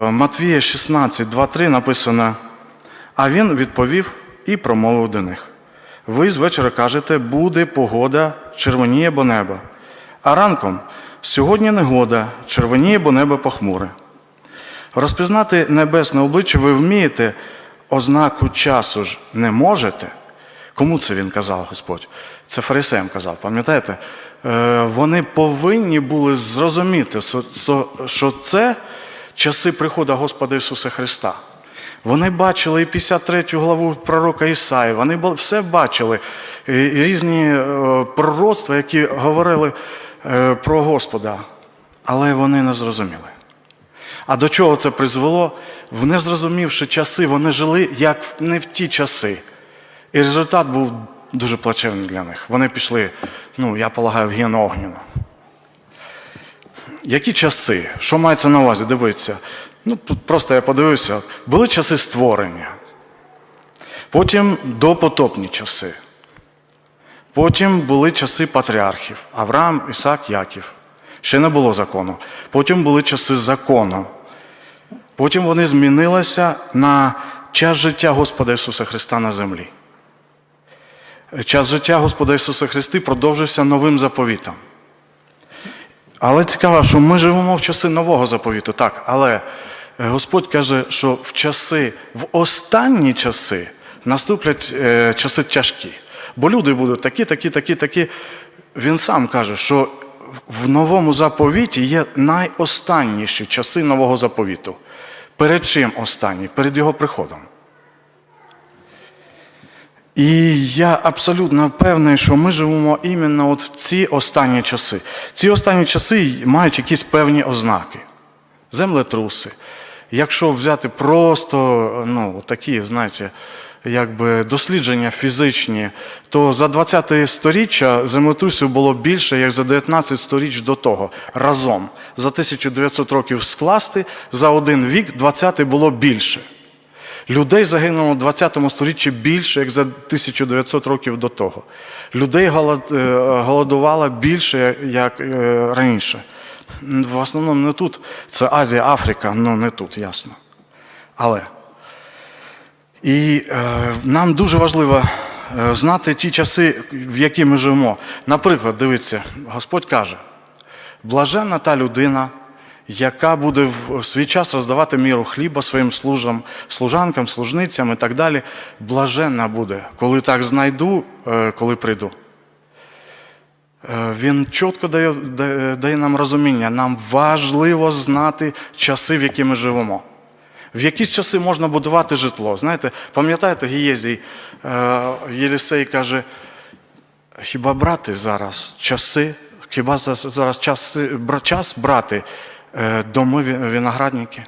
Матвія 16, 2-3 написано, а він відповів і промовив до них. Ви з вечора кажете, буде погода, червоніє бо небо. А ранком сьогодні негода, червоніє бо небо похмуре. Розпізнати небесне обличчя ви вмієте, ознаку часу ж не можете. Кому це він казав, Господь? Це фарисеям казав, пам'ятаєте? Е, Вони повинні були зрозуміти, що це часи приходу Господа Ісуса Христа. Вони бачили і 53 главу пророка Ісаї, вони все бачили, і різні е, пророцтва, які говорили е, про Господа, але вони не зрозуміли. А до чого це призвело? В незрозумівши часи, вони жили як не в ті часи. І результат був дуже плачевний для них. Вони пішли, ну, я полагаю, в гієну огняну. Які часи? Що мається на увазі? Дивіться. Ну, просто я подивився. Були часи створення. Потім допотопні часи. Потім були часи патріархів Авраам, Ісак, Яків. Ще не було закону. Потім були часи закону. Потім вони змінилися на час життя Господа Ісуса Христа на землі. Час життя Господа Ісуса Христа продовжився новим заповітом. Але цікаво, що ми живемо в часи нового заповіту, так, але е, Господь каже, що в часи, в останні часи наступлять е, часи тяжкі. Бо люди будуть такі, такі, такі, такі. Він сам каже, що в новому заповіті є найостанніші часи нового заповіту. Перед чим останні? Перед його приходом. І я абсолютно певний, що ми живемо іменно от в ці останні часи. Ці останні часи мають якісь певні ознаки. Землетруси. Якщо взяти просто ну, такі, знаєте, якби дослідження фізичні, то за 20 сторіччя землетрусів було більше, як за 19 сторіч до того. Разом. За 1900 років скласти, за один вік 20 було більше. Людей загинуло в 20 сторіччі більше, як за 1900 років до того. Людей е, голодувало більше, як е, раніше. В основному не тут. Це Азія, Африка, ну не тут, ясно. Але. І е, нам дуже важливо е, знати ті часи, в які ми живемо. Наприклад, дивіться, Господь каже: блаженна та людина, яка буде в свій час роздавати міру хліба своїм служам, служанкам, служницям і так далі. Блаженна буде, коли так знайду, е, коли прийду. Е, Він чітко дає, дає, нам розуміння. Нам важливо знати часи, в які ми живемо. В якісь часи можна будувати житло. Знаєте, пам'ятаєте, Гієзій е, Єлісей каже, хіба брати зараз часи, хіба зараз бра- час брати доми виноградники?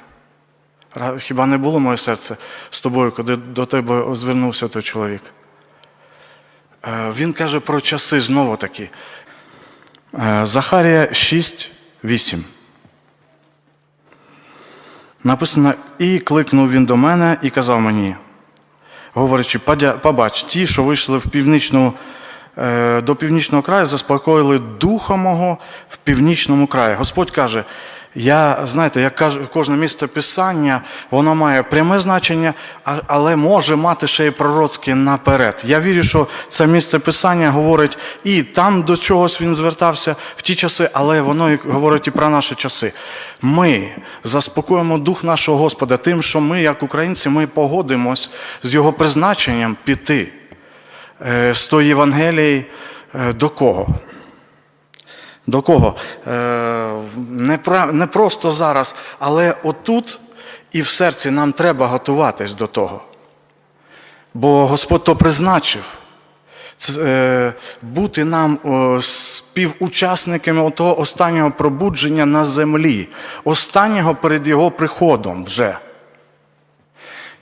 Хіба не було моє серце з тобою, коли до тебе звернувся той чоловік? Е, Він каже про часи знову таки. Е, Захарія 6, 8. Написано, і кликнув він до мене і казав мені, говорячи, побач, ті, що вийшли в північну, е, до північного краю, заспокоїли духа мого в північному краї. Господь каже, я, знаєте, як каже, кожне місце писання, воно має пряме значення, але може мати ще й пророцьке наперед. Я вірю, що це місце писання говорить і там до чогось він звертався в ті часи, але воно і говорить і про наші часи. Ми заспокоїмо дух нашого Господа тим, що ми, як українці, ми погодимось з його призначенням піти е, з тої Євангелії е, до кого? До кого? Е, Не, просто зараз, але отут і в серці нам треба готуватись до того. Бо Господь то призначив. Е, бути нам співучасниками того останнього пробудження на землі, останнього перед Його приходом вже.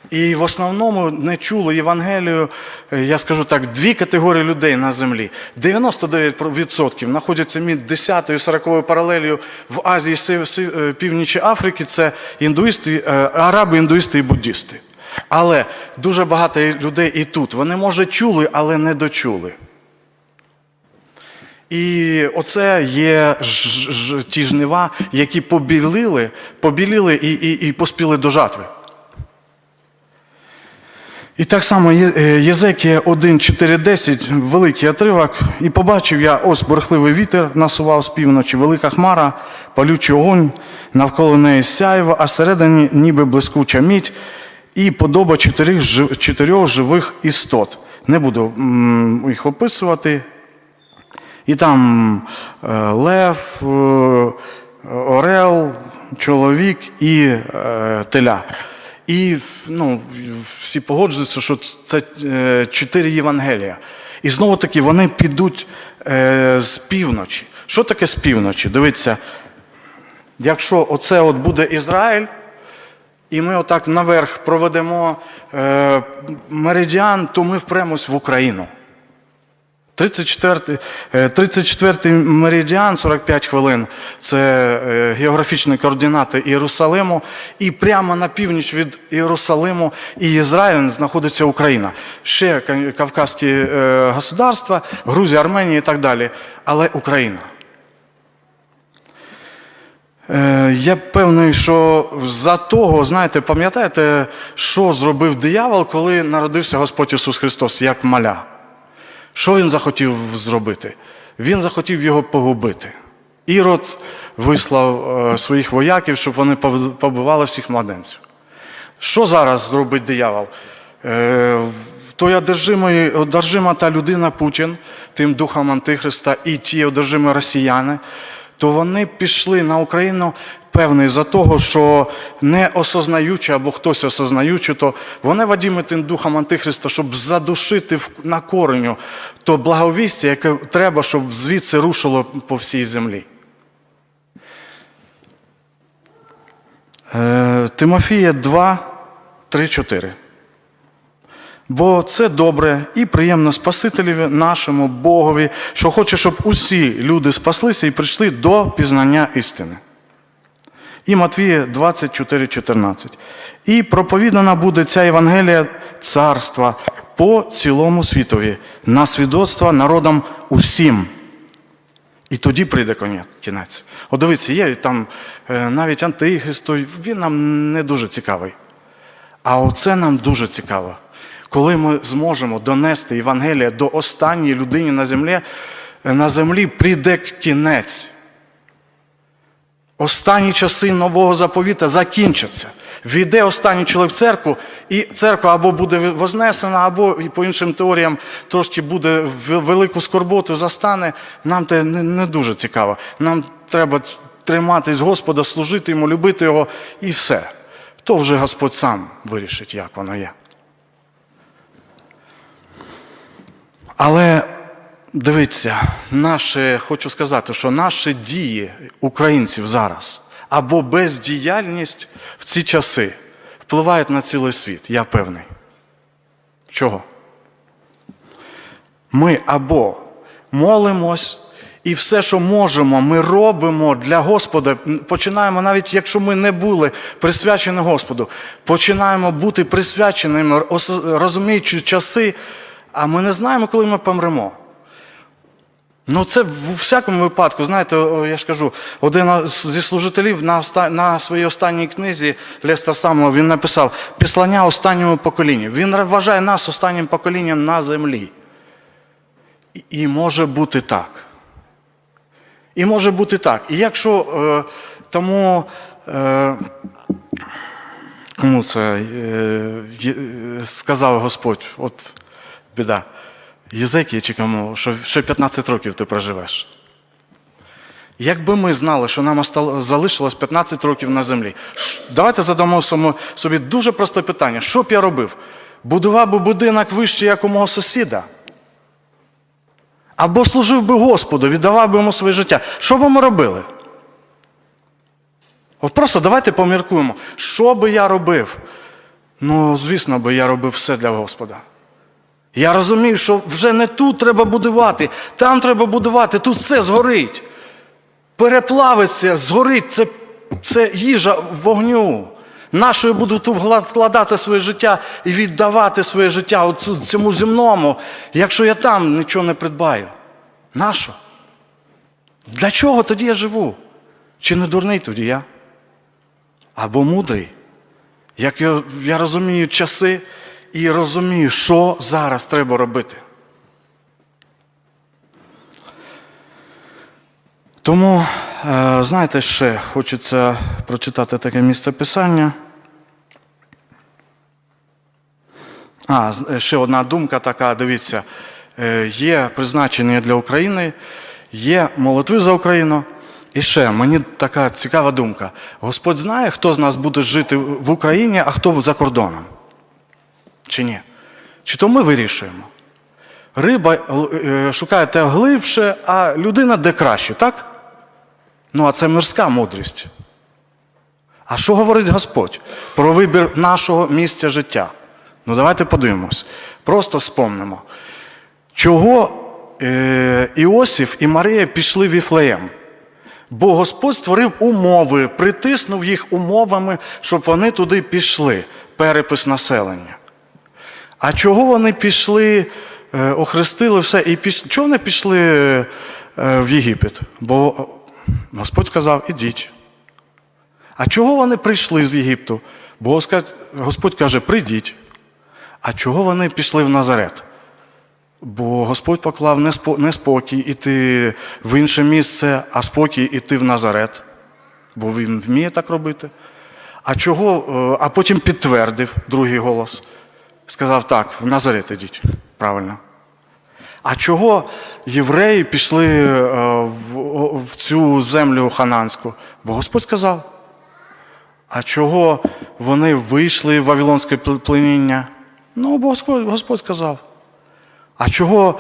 І в основному не чули Євангелію, е, я скажу так, дві категорії людей на землі. 99% знаходяться між 10 і 40 паралелью в Азії, Си- е, Північі Африки це індуїсти, е, араби, індуїсти і буддісти. Але дуже багато людей і тут. Вони, може, чули, але не дочули. І оце є ж, ж, ті жнива, які побілили, побілили і, і, і поспіли до жатви. І так само е, Єзекія 1, 4, 10, великий отривок. І побачив я ось бурхливий вітер насував з півночі, велика хмара, палючий огонь, навколо неї сяйво, а всередині ніби блискуча мідь, і подоба чотирьох, чотирьох живих істот. Не буду їх описувати. І там е, лев, е, орел, чоловік і теля. І ну, всі погоджуються, що це е, чотири Євангелія. І знову таки вони підуть е, з півночі. Що таке з півночі? Дивіться, якщо оце от буде Ізраїль, і ми отак наверх проведемо е, меридіан, то ми впремось в Україну. 34, е, 34 меридіан, 45 хвилин це е, географічні координати Єрусалиму. І прямо на північ від Єрусалиму і Ізраїль знаходиться Україна. Ще ка- Кавказькі е, государства, Грузія, Арменія і так далі. Але Україна. Я певний, що за того, знаєте, пам'ятаєте, що зробив диявол, коли народився Господь Ісус Христос як маля? Що він захотів зробити? Він захотів його погубити. Ірод вислав е, своїх вояків, щоб вони побивали всіх младенців. Що зараз зробить диявол? Е, той одержимий, одержима та людина Путін, тим духом Антихриста, і ті одержимі росіяни, то вони пішли на Україну певний за того, що не осознаючи або хтось осознаючи, то вони вадіми тим духом Антихриста, щоб задушити на кореню то благовістя, яке треба, щоб звідси рушило по всій землі. Е, Тимофія 2, 3, 4. Бо це добре і приємно Спасителеві нашому Богові, що хоче, щоб усі люди спаслися і прийшли до пізнання істини. І Матвія 24, 14. І проповідана буде ця Євангелія царства по цілому світові, на свідоцтво народам усім. І тоді прийде кінець. От дивіться, є там е, навіть антихрист, він нам не дуже цікавий. А оце нам дуже цікаво. Коли ми зможемо донести Євангелія до останньої людини на землі, е, на землі прийде кінець. Останні часи нового заповіта закінчаться. Війде останній чоловік в церкву, і церква або буде вознесена, або по іншим теоріям трошки буде велику скорботу застане. Нам це не дуже цікаво. Нам треба триматись Господа, служити йому, любити його і все. То вже Господь сам вирішить, як воно є. Але дивіться, наші, хочу сказати, що наші дії українців зараз або бездіяльність в ці часи впливають на цілий світ, я певний. Чого? Ми або молимось, і все, що можемо, ми робимо для Господа. Починаємо, навіть якщо ми не були присвячені Господу, починаємо бути присвяченими, розуміючи часи, а ми не знаємо, коли ми помремо. Ну, це в всякому випадку, знаєте, я ж кажу, один зі служителів на, оста... на своїй останній книзі Лестер Самло, він написав післання останньому поколінню. Він вважає нас останнім поколінням на землі. І може бути так. І може бути так. І якщо е, тому. Е, кому це е, е, сказав Господь, от біда. Єзекія кому, що ще 15 років ти проживеш. Якби ми знали, що нам залишилось 15 років на землі, давайте задамо собі дуже просте питання: що б я робив? Будував би будинок вище, як у мого сусіда? Або служив би Господу, віддавав би йому своє життя. Що б ми робили? От просто давайте поміркуємо, що би я робив? Ну, звісно би, я робив все для Господа. Я розумію, що вже не тут треба будувати, там треба будувати, тут все згорить. Переплавиться, згорить, це, це їжа вогню. Нащо я буду тут вкладати своє життя і віддавати своє життя оцю- цьому земному, якщо я там нічого не придбаю? Нащо? Для чого тоді я живу? Чи не дурний тоді я? Або мудрий? Як я, я розумію часи і розумію, що зараз треба робити. Тому, е, знаєте, ще хочеться прочитати таке місце писання. А, е, ще одна думка така, дивіться, Е, є призначення для України, є молитви за Україну. І ще мені така цікава думка. Господь знає, хто з нас буде жити в Україні, а хто за кордоном? Чи ні? Чи то ми вирішуємо? Риба л- е, шукає те глибше, а людина де краще, так? Ну, а це мирська мудрість. А що говорить Господь про вибір нашого місця життя? Ну, давайте подивимось. Просто спомнимо. Чого е, Іосиф і Марія пішли в Іфлеєм? Бо Господь створив умови, притиснув їх умовами, щоб вони туди пішли, перепис населення. А чого вони пішли, е, охрестили все і пішли? Чого вони пішли е, в Єгипет? Бо Господь сказав, ідіть. А чого вони прийшли з Єгипту? Бо Господь- каже, прийдіть. А чого вони пішли в Назарет? Бо Господь поклав не спо- спокій іти в інше місце, а спокій іти в Назарет. Бо він вміє так робити. А чого? е, А потім підтвердив другий голос. Сказав так, в Назарет ідіть. Правильно. А чого євреї пішли е, в, цю землю хананську? Бо Господь сказав. А чого вони вийшли в Вавилонське пленіння? Ну, бо Господь, Господь сказав. А чого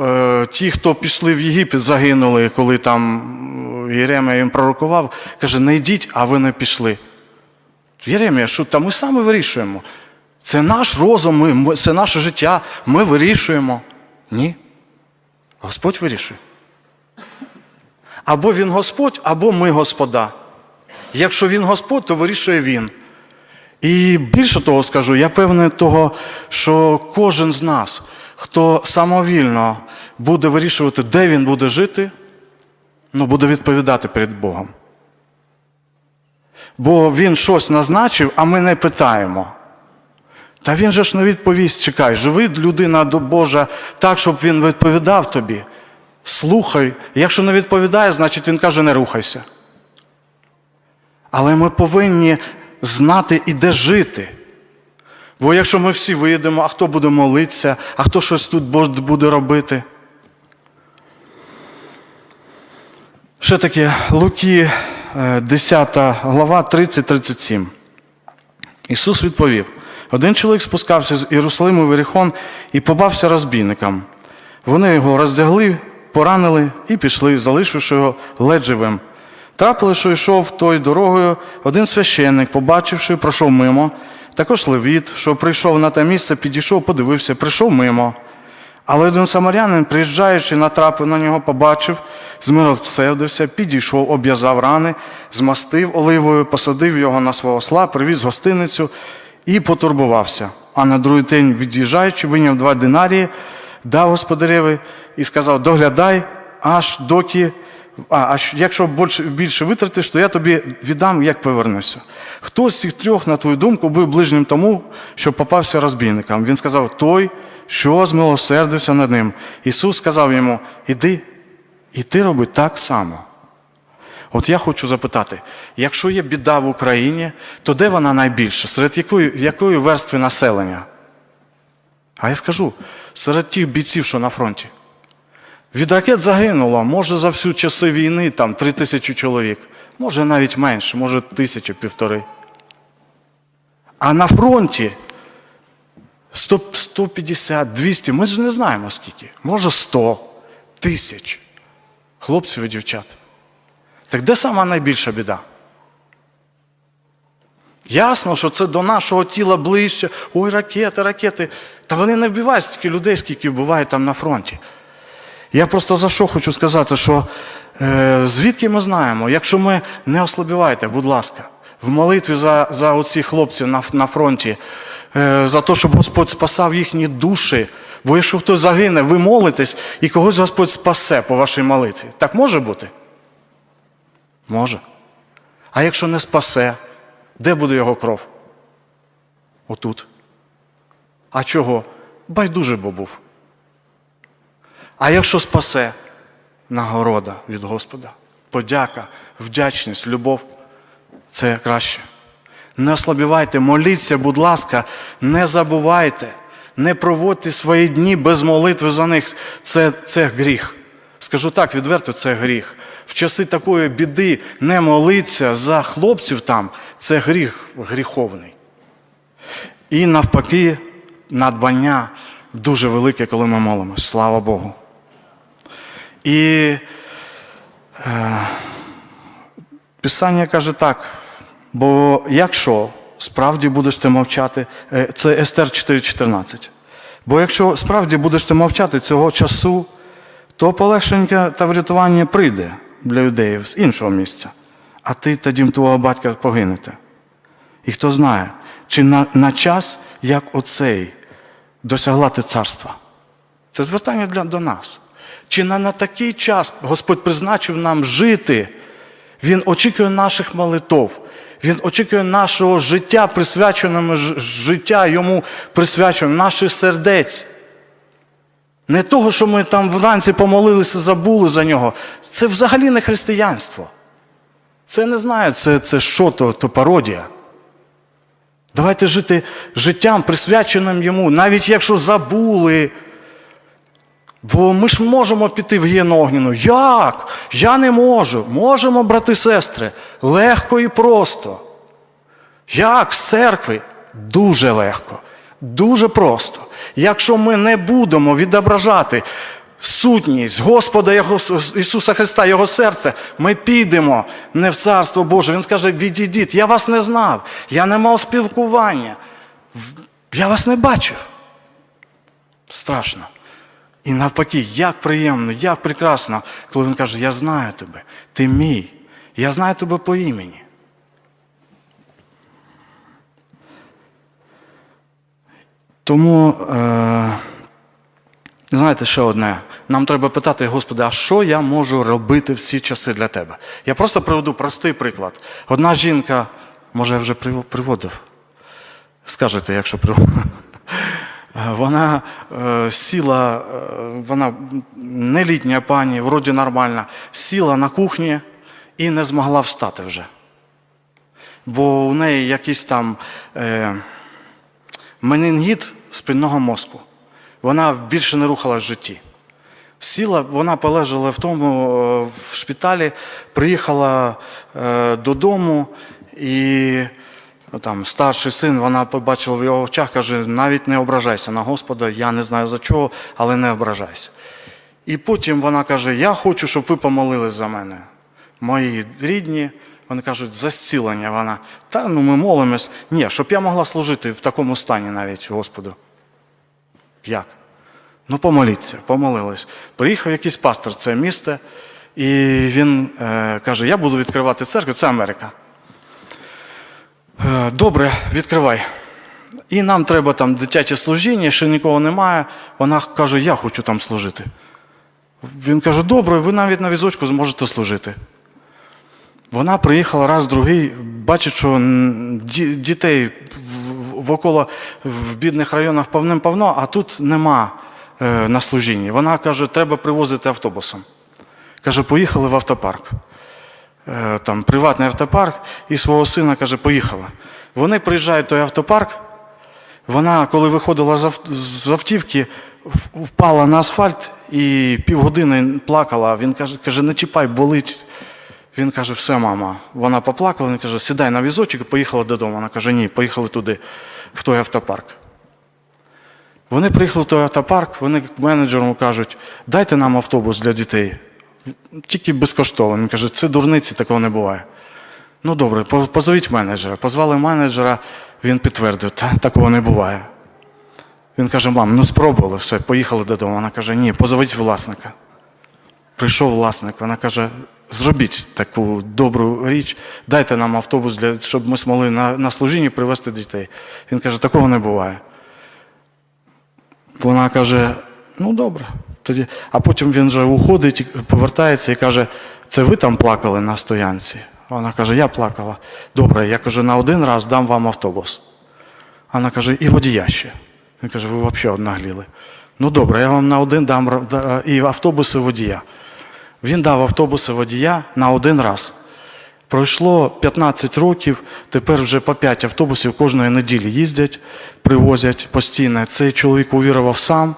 е, ті, хто пішли в Єгипет, загинули, коли там е, Єремія їм пророкував, каже, не йдіть, а ви не пішли. Єремія, що там ми саме вирішуємо. Це наш розум, ми, це наше життя, ми вирішуємо. Ні. Господь вирішує. Або він Господь, або ми Господа. Якщо він Господь, то вирішує він. І більше того скажу, я певний того, що кожен з нас, хто самовільно буде вирішувати, де він буде жити, ну, буде відповідати перед Богом. Бо він щось назначив, а ми не питаємо. Та він же ж не відповість, чекай, живи людина до Божа так, щоб він відповідав тобі. Слухай. Якщо не відповідає, значить він каже, не рухайся. Але ми повинні знати і де жити. Бо якщо ми всі вийдемо, а хто буде молитися, а хто щось тут буде робити. Ще таке Луки, е, 10 глава, 30-37. Ісус відповів: один чоловік спускався з Єрусалиму в Єрихон і побався розбійникам. Вони його роздягли, поранили і пішли, залишивши його ледь живим. Трапили, що йшов той дорогою, один священник, побачивши, пройшов мимо. Також левіт, що прийшов на те місце, підійшов, подивився, прийшов мимо. Але один самарянин, приїжджаючи, натрапив на нього, побачив, змилосердився, підійшов, обв'язав рани, змастив оливою, посадив його на свого осла, привіз гостиницю і потурбувався. А на другий день, від'їжджаючи, виняв два динарії, дав господареві і сказав: доглядай, аж доки. А, а якщо більше витратиш, то я тобі віддам, як повернуся. Хто з цих трьох, на твою думку, був ближнім тому, що попався розбійникам? Він сказав, той, що змилосердився над ним. Ісус сказав йому: Іди, і ти роби так само. От я хочу запитати: якщо є біда в Україні, то де вона найбільша? Серед якої, якої верстви населення? А я скажу, серед тих бійців, що на фронті. Від ракет загинуло, може, за всю часи війни там три тисячі чоловік, може навіть менше, може тисячі півтори. А на фронті 150, 200, ми ж не знаємо скільки. Може 100 тисяч хлопців і дівчат. Так де сама найбільша біда? Ясно, що це до нашого тіла ближче. Ой, ракети, ракети. Та вони не вбивають стільки людей, скільки вбивають там на фронті. Я просто за що хочу сказати, що е, звідки ми знаємо, якщо ми не ослабівайте, будь ласка, в молитві за, за оці хлопців на, на фронті, е, за те, щоб Господь спасав їхні душі. Бо якщо хтось загине, ви молитесь і когось Господь спасе по вашій молитві. Так може бути? Може. А якщо не спасе, де буде його кров? Отут. А чого? Байдуже бо був. А якщо спасе, нагорода від Господа, подяка, вдячність, любов це краще. Не ослабівайте, моліться, будь ласка, не забувайте, не проводьте свої дні без молитви за них. Це, це гріх. Скажу так, відверто, це гріх. В часи такої біди не молиться за хлопців там це гріх гріховний. І навпаки, надбання дуже велике, коли ми молимось. Слава Богу. І е, Писання каже так. Бо якщо справді будеш ти мовчати, е, це Естер 4,14. Бо якщо справді будеш ти мовчати цього часу, то полегшення та врятування прийде для юдеїв з іншого місця, а ти та дім твого батька погинете. І хто знає, чи на, на час, як оцей, досягла ти царства. Це звертання для, до нас. Чи на, на такий час Господь призначив нам жити? Він очікує наших молитов. Він очікує нашого життя, присвяченого життя йому присвячено, наших сердець. Не того, що ми там вранці помолилися, забули за нього. Це взагалі не християнство. Це не знаю, це, це що то, то пародія. Давайте жити життям, присвяченим йому, навіть якщо забули. Бо ми ж можемо піти в гієну огняну. Як? Я не можу. Можемо, брати і сестри, легко і просто. Як з церкви? Дуже легко, дуже просто. Якщо ми не будемо відображати сутність Господа Ісуса Христа, Його серце, ми підемо не в Царство Боже. Він скаже: відійдіть, я вас не знав, я не мав спілкування, я вас не бачив. Страшно. І навпаки, як приємно, як прекрасно, коли він каже, я знаю тебе, ти мій, я знаю тебе по імені. Тому, е, знаєте, ще одне. Нам треба питати, Господи, а що я можу робити в ці часи для тебе? Я просто приведу простий приклад. Одна жінка, може, я вже приводив. Скажете, якщо приводив. Вона е, сіла, е, вона не літня пані, вроді нормальна, сіла на кухні і не змогла встати вже. Бо у неї якийсь там е, менінгіт спинного мозку. Вона більше не рухалась в житті. Сіла, вона полежала в тому е, в шпиталі, приїхала е, додому, і ну, там, старший син, вона побачила в його очах, каже, навіть не ображайся на Господа, я не знаю за чого, але не ображайся. І потім вона каже: Я хочу, щоб ви помолились за мене. Мої рідні, вони кажуть, за зцілення вона. Та ну ми молимось. Ні, щоб я могла служити в такому стані навіть Господу. Як? Ну, помоліться, помолились. Приїхав якийсь пастор в це місто, і він е, каже: Я буду відкривати церкву, це Америка. Е, Добре, відкривай. І нам треба там дитяче служіння, ще нікого немає. Вона каже, я хочу там служити. Він каже, добре, ви навіть на візочку зможете служити. Вона приїхала раз, другий, бачить, що дітей в- в- бідних районах повним-повно, а тут нема е, на служінні. Вона каже, треба привозити автобусом. Каже, поїхали в автопарк. Е, там приватний автопарк, і свого сина каже, поїхала. Вони приїжджають в той автопарк. Вона, коли виходила з автівки, впала на асфальт і півгодини плакала. Він каже, каже, не чіпай, болить. Він каже, все, мама. Вона поплакала, він каже, сідай на візочок і поїхала додому. Вона каже, ні, поїхали туди, в той автопарк. Вони приїхали в той автопарк, вони менеджеру кажуть, дайте нам автобус для дітей. Тільки безкоштовно. Він каже, це дурниці, такого не буває. Ну добре, позовіть менеджера. Позвали менеджера, він підтвердив, та такого не буває. Він каже, мам, ну спробували, все, поїхали додому. Вона каже, ні, позовіть власника. Прийшов власник, вона каже: зробіть таку добру річ, дайте нам автобус, для, щоб ми змогли на, на служінні привезти дітей. Він каже, такого не буває. Вона каже: ну добре. Тоді. А потім він вже уходить, повертається і каже: це ви там плакали на стоянці? Вона каже, я плакала. Добре, я кажу, на один раз дам вам автобус. Вона каже, і водія ще. Він каже, ви взагалі однагліли. Ну добре, я вам на один дам ра- да- і водія. Він дав автобуси водія на один раз. Пройшло 15 років, тепер вже по 5 автобусів кожної неділі їздять, привозять постійно. Цей чоловік увірував сам,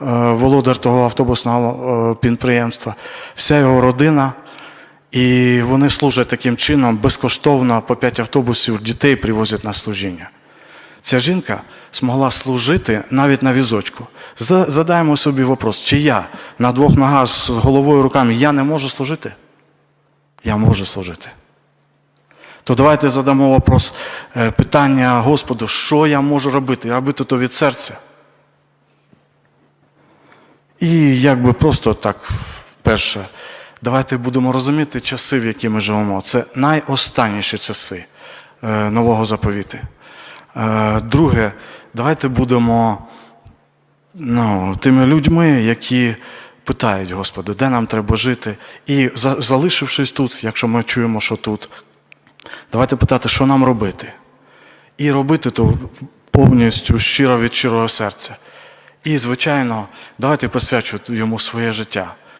е, володар того автобусного е, підприємства, вся його родина. І вони служать таким чином безкоштовно по 5 автобусів дітей привозять на служіння. Ця жінка змогла служити навіть на візочку. Задаємо собі вопрос, чи я на двох ногах з головою руками я не можу служити? Я можу служити. То давайте задамо вопрос, е, питання Господу, що я можу робити? Робити то від серця. І якби просто так, перше, давайте будемо розуміти часи, в які ми живемо. Це найостанніші часи е, нового заповіту. Е, Друге, давайте будемо ну, тими людьми, які питають Господи, де нам треба жити. І залишившись тут, якщо ми чуємо, що тут, давайте питати, що нам робити. І робити то повністю щиро від щирого серця. І, звичайно, давайте присвячувати йому своє життя.